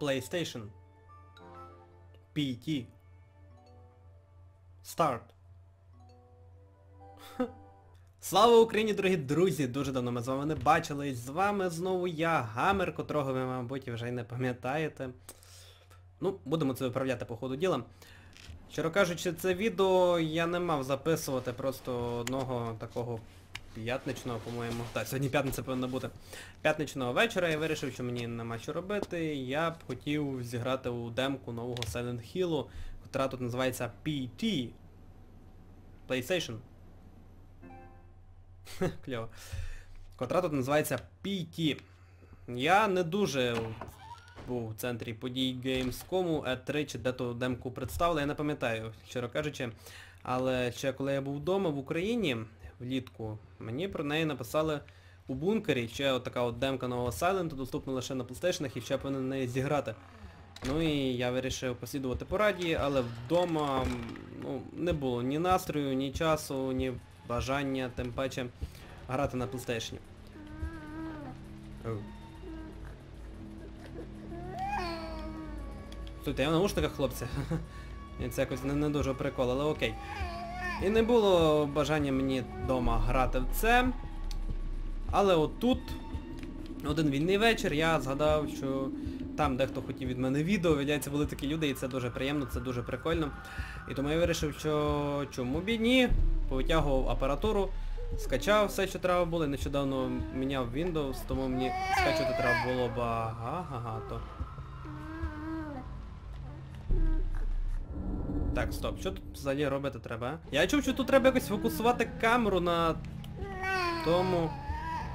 PlayStation. PT. Start. Слава Україні, дорогі друзі! Дуже давно ми з вами не бачились. З вами знову я, Гамер, котрого ви, мабуть, вже й не пам'ятаєте. Ну, будемо це виправляти по ходу діла. Щиро кажучи, це відео я не мав записувати просто одного такого п'ятничного, по-моєму. Так, сьогодні п'ятниця повинна бути. П'ятничного вечора я вирішив, що мені нема що робити. Я б хотів зіграти у демку нового Silent Hill, котра тут називається PT. PlayStation. Кльово. Котра тут називається PT. Я не дуже був в центрі подій Gamescom, E3 чи де ту демку представили, я не пам'ятаю, щиро кажучи. Але ще коли я був вдома в Україні влітку, мені про неї написали у бункері, ще от така от демка нового Silent, доступна лише на PlayStation і ще повинен неї зіграти. Ну і я вирішив послідувати пораді, але вдома ну, не було ні настрою, ні часу, ні бажання, тим паче грати на PlayStation. Слухайте, я в наушниках, хлопці. Це якось не, не дуже прикол, але окей. І не було бажання мені вдома грати в це. Але отут, один вільний вечір, я згадав, що там дехто хотів від мене відео, виявляється, були такі люди, і це дуже приємно, це дуже прикольно. І тому я вирішив, що чому б і ні, повитягував апаратуру, скачав все, що треба було, нещодавно міняв Windows, тому мені скачувати треба було багато. Так, стоп, що тут взагалі робити треба? Я чув, що тут треба якось фокусувати камеру на тому...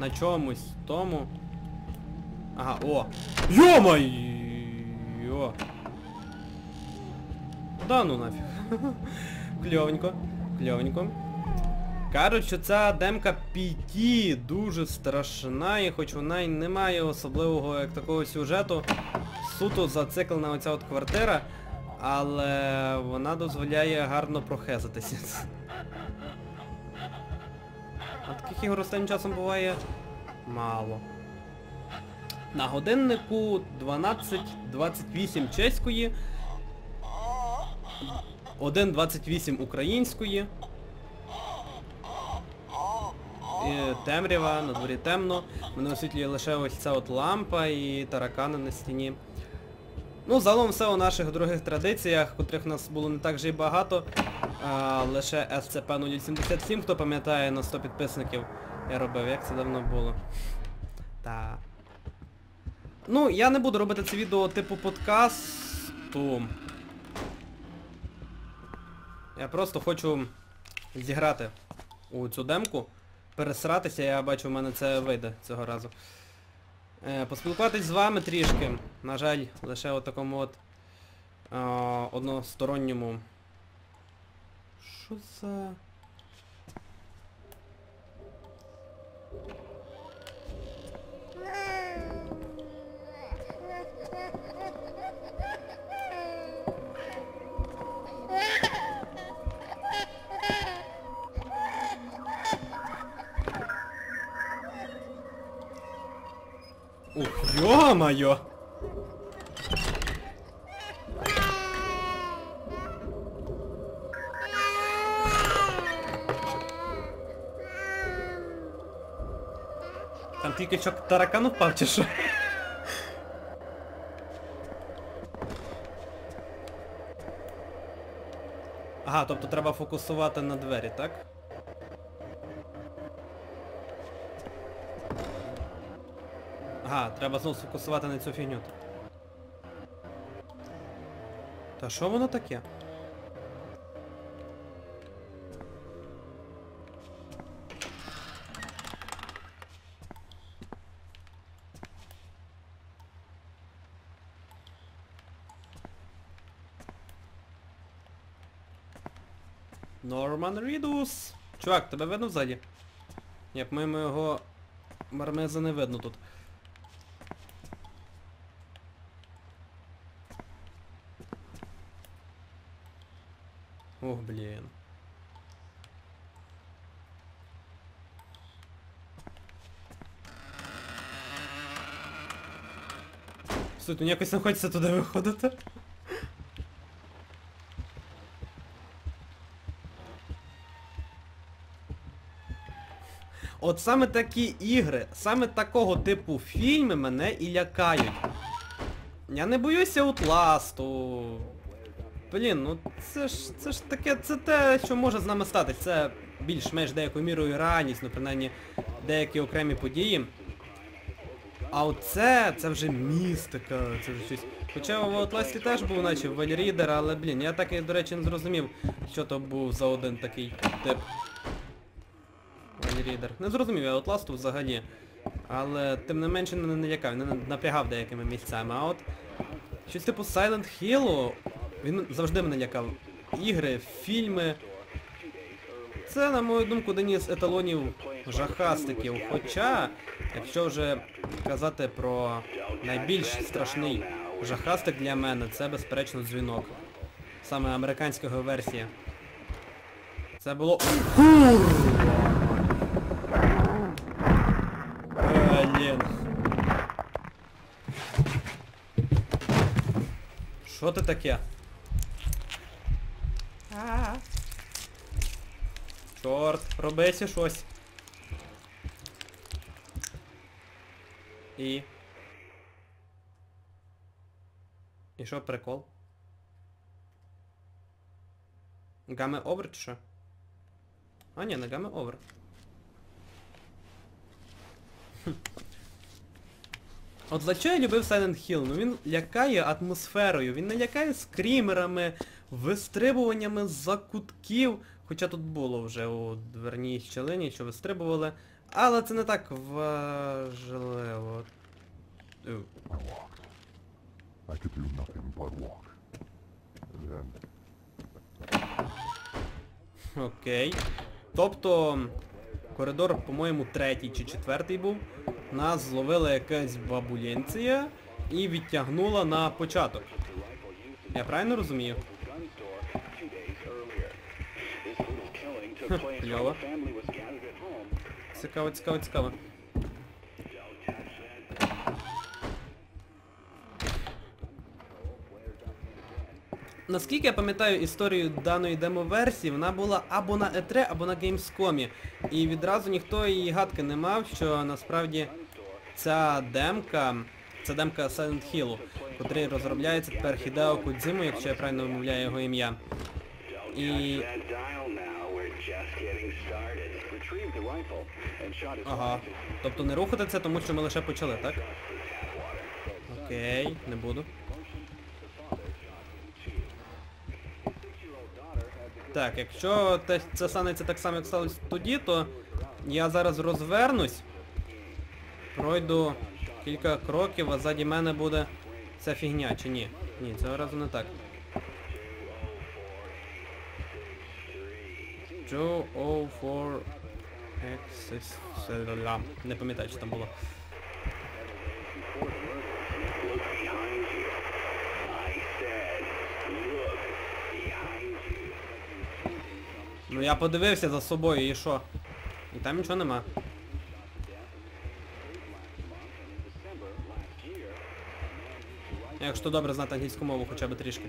На чомусь, тому. Ага, о! Йо-моє! Да ну нафіг. Кльовенько, кльовенько. Кажуть, що ця демка PT дуже страшна, і хоч вона й не має особливого як такого сюжету, суто зациклена оця от квартира, але вона дозволяє гарно прохезатися. А таких ігор останнім часом буває мало. На годиннику 12.28 чеської, 1.28 української. І темрява, на дворі темно. Мене освітлює лише ось ця от лампа і таракани на стіні. Ну, загалом все у наших других традиціях, котрих у нас було не так же і багато. А, лише SCP-077, хто пам'ятає, на 100 підписників я робив, як це давно було. Та. Ну, я не буду робити це відео типу подкасту. Я просто хочу зіграти у цю демку. Пересратися, я бачу, в мене це вийде цього разу. Е, поспілкуватись з вами трішки. На жаль, лише от такому от е, односторонньому... Що за... ё-моё! Там тільки що таракан упав чи що? Ага, тобто треба фокусувати на двері, так? Ага, треба знову сфокусувати на цю фігню. Та що воно таке? Норман Рідус! Чувак, тебе видно ззаді? Ні, по-моєму його мармеза не видно тут. Ох, блін. Суть, ну якось не хочеться туди виходити. От саме такі ігри, саме такого типу фільми мене і лякають. Я не боюся утласту. Блін, ну це ж це ж таке, це те, що може з нами статись. Це більш-менш деякою мірою реальність, ну принаймні деякі окремі події. А оце, це вже містика, це вже щось. Хоча в Outlast теж був наче Вальрідер, але блін, я так і, до речі, не зрозумів, що то був за один такий тип. Вальрідер. Не зрозумів я Outlast взагалі. Але тим не менше не, не лякав, не напрягав деякими місцями. А от щось типу Silent Hill, він завжди мене лякав. Ігри, фільми. Це, на мою думку, один із еталонів жахастиків. Хоча, якщо вже казати про найбільш страшний жахастик для мене, це безперечно дзвінок. Саме американська версія. Це було... Блін. Що ти таке? Чорт, робися щось. І. І що прикол? Гаме овер чи що? А ні, не гаме овер. От за що я любив Silent Hill? Ну він лякає атмосферою, він не лякає скрімерами, вистрибуваннями з-за кутків. Хоча тут було вже у дверній щелині, що вистрибували. Але це не так важливо. Then Окей. Тобто, коридор, по-моєму, третій чи четвертий був. Нас зловила якась бабулєнція і відтягнула на початок. Я правильно розумію? Кльово. Цікаво, цікаво, цікаво. Наскільки я пам'ятаю історію даної демо-версії, вона була або на E3, або на Gamescom. І відразу ніхто її гадки не мав, що насправді ця демка, це демка Silent Hill, котрий розробляється тепер Хідео Кодзіму, якщо я правильно вимовляю його ім'я. І Ага. Тобто не рухати це, тому що ми лише почали, так? Окей, не буду. Так, якщо те, це станеться так само, як сталося тоді, то я зараз розвернусь, пройду кілька кроків, а ззаді мене буде ця фігня, чи ні? Ні, цього разу не так. 204 Access... Не пам'ятаю, що там було. Ну я подивився за собою і що? І там нічого нема. Якщо добре знати англійську мову хоча б трішки.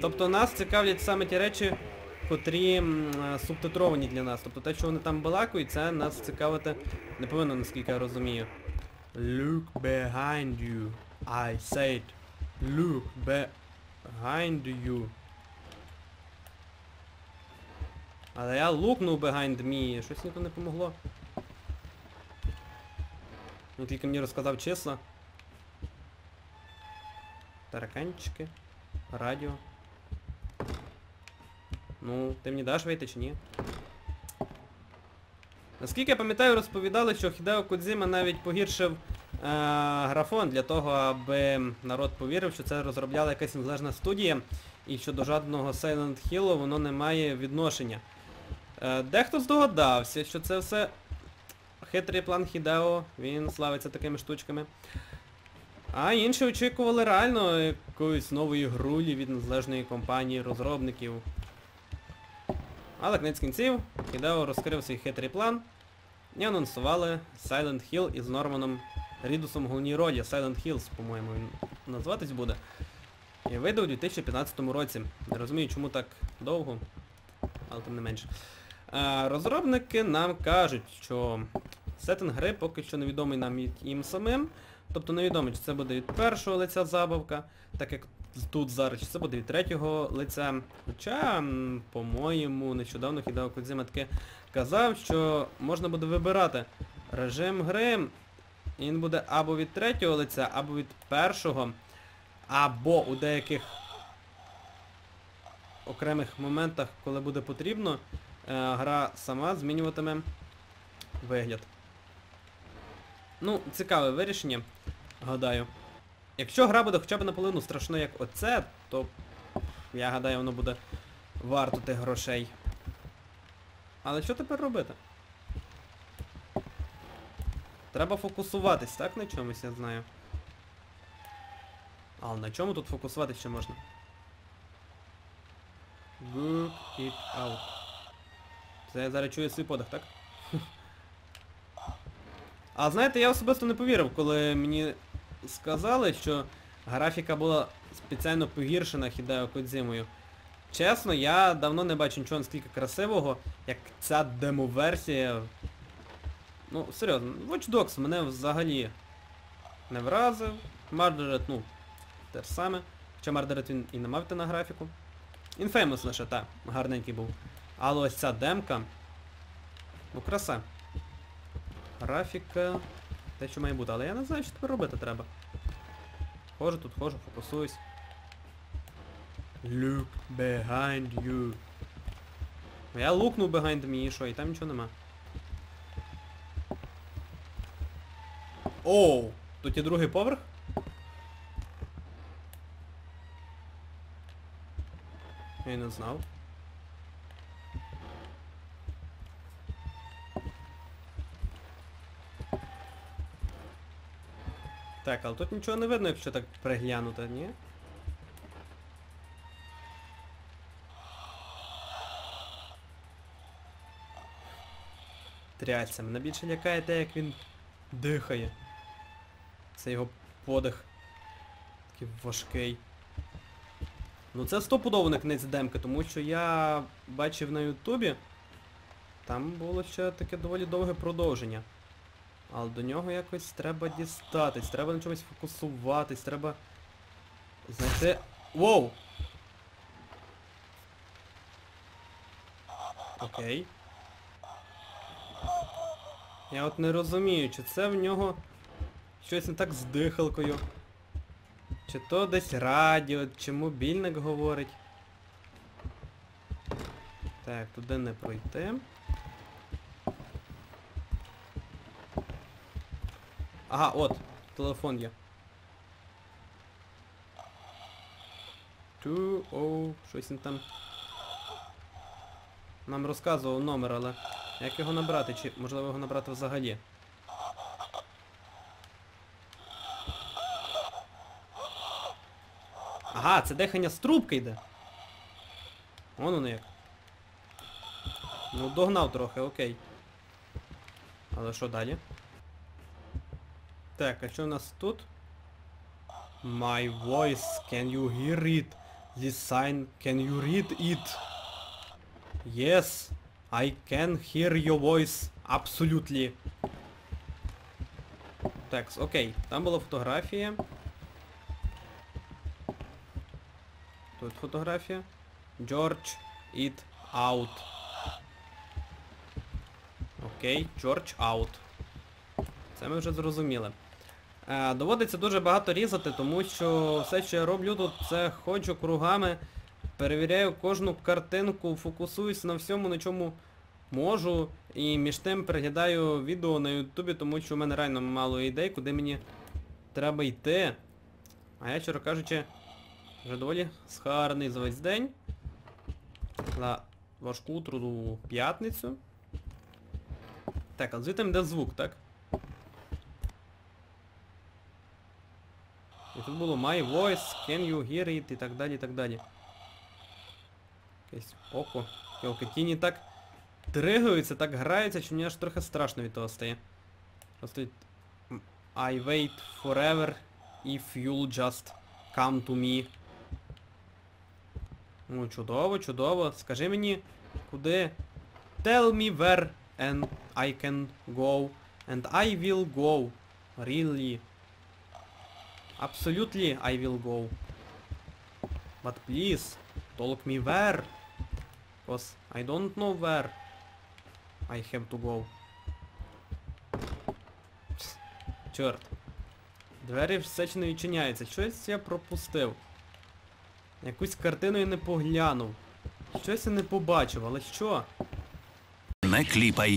Тобто нас цікавлять саме ті речі, котрі субтитровані для нас. Тобто те, що вони там балакають, це нас цікавити не повинно, наскільки я розумію. Look behind you. I said. Look behind you. Але я лукнув behind me, щось ніхто не помогло. Він тільки мені розказав числа. Тараканчики. Радіо. Ну, ти мені даш вийти чи ні? Наскільки я пам'ятаю, розповідали, що Хідео Кодзіма навіть погіршив е, графон для того, аби народ повірив, що це розробляла якась незалежна студія і що до жодного Silent Hill воно не має відношення. Е, дехто здогадався, що це все хитрий план Хідео, він славиться такими штучками. А інші очікували реально якоїсь нової грулі від незалежної компанії розробників. Але кінець кінців, Хідео розкрив свій хитрий план і анонсували Silent Hill із Норманом Рідусом в головній ролі. Silent Hills, по-моєму, він назватись буде. І вийде у 2015 році. Не розумію, чому так довго, але тим не менше. Е, розробники нам кажуть, що сеттинг гри поки що невідомий нам їм самим. Тобто невідомо, чи це буде від першого лиця забавка, так як тут зараз, чи це буде від третього лиця. Хоча, по-моєму, нещодавно Хідео Кодзима таке казав, що можна буде вибирати режим гри, і він буде або від третього лиця, або від першого, або у деяких окремих моментах, коли буде потрібно, е, гра сама змінюватиме вигляд. Ну, цікаве вирішення, гадаю. Якщо гра буде хоча б наполовину страшно, як оце, то я гадаю, воно буде варто тих грошей. Але що тепер робити? Треба фокусуватись, так, на чомусь, я знаю. Але на чому тут фокусуватись ще можна? Good it out. Це я зараз чую свій подих, так? А знаєте, я особисто не повірив, коли мені сказали, що графіка була спеціально погіршена Хідео Кодзімою. Чесно, я давно не бачу нічого настільки красивого, як ця демо-версія. Ну, серйозно, Watch Dogs мене взагалі не вразив. Мардерет, ну, те ж саме. Хоча Мардерет він і не мав йти на графіку. Infamous лише, так, гарненький був. Але ось ця демка. Ну, краса. Графіка. Те, що має бути, але я не знаю, що тепер робити треба. Хожу тут, хожу, фокусуюсь. Look behind you. Я лукнув behind me і що, і там нічого нема. Оу! Тут є другий поверх? Я не знав. Так, але тут нічого не видно, якщо так приглянути, ні? Трясся, мене більше лякає те, як він дихає. Це його подих. Такий важкий. Ну це стопудово не кінець демки, тому що я бачив на ютубі, там було ще таке доволі довге продовження. Але до нього якось треба дістатись, треба на чомусь фокусуватись, треба знайти... Воу! Окей. Я от не розумію, чи це в нього щось не так з дихалкою. Чи то десь радіо, чи мобільник говорить. Так, туди не пройти. Ага, от, телефон є. Ту, оу, щось він там. Нам розказував номер, але як його набрати? Чи можливо його набрати взагалі? Ага, це дихання з трубки йде. Вон воно як. Ну, догнав трохи, окей. Але що далі? Так, а що у нас тут? My voice, can you hear it? This sign, can you read it? Yes, I can hear your voice. Absolutely. Так, окей. Там була фотографія. Тут фотографія. George it out. Окей, George out. Це ми вже зрозуміли. Е, доводиться дуже багато різати, тому що все, що я роблю тут, це ходжу кругами, перевіряю кожну картинку, фокусуюсь на всьому, на чому можу. І між тим переглядаю відео на ютубі, тому що в мене реально мало ідей, куди мені треба йти. А я, чесно кажучи, вже доволі схарний за весь день. На важку труду п'ятницю. Так, а звідти йде звук, так? Тут було my voice, can you hear it і так далі, і так далі. Якесь око. Йолки, тіні так тригаються, так граються, що мені аж трохи страшно від того стає. Просто I wait forever if you'll just come to me. Ну, чудово, чудово. Скажи мені, куди? Tell me where and I can go. And I will go. Really. Absolutely I will go. But please, talk me where. Cause I don't know where I have to go. Чорт. Двері все ще не відчиняються. Щось я пропустив. Якусь картину я не поглянув. Щось я не побачив, але що? Не кліпай.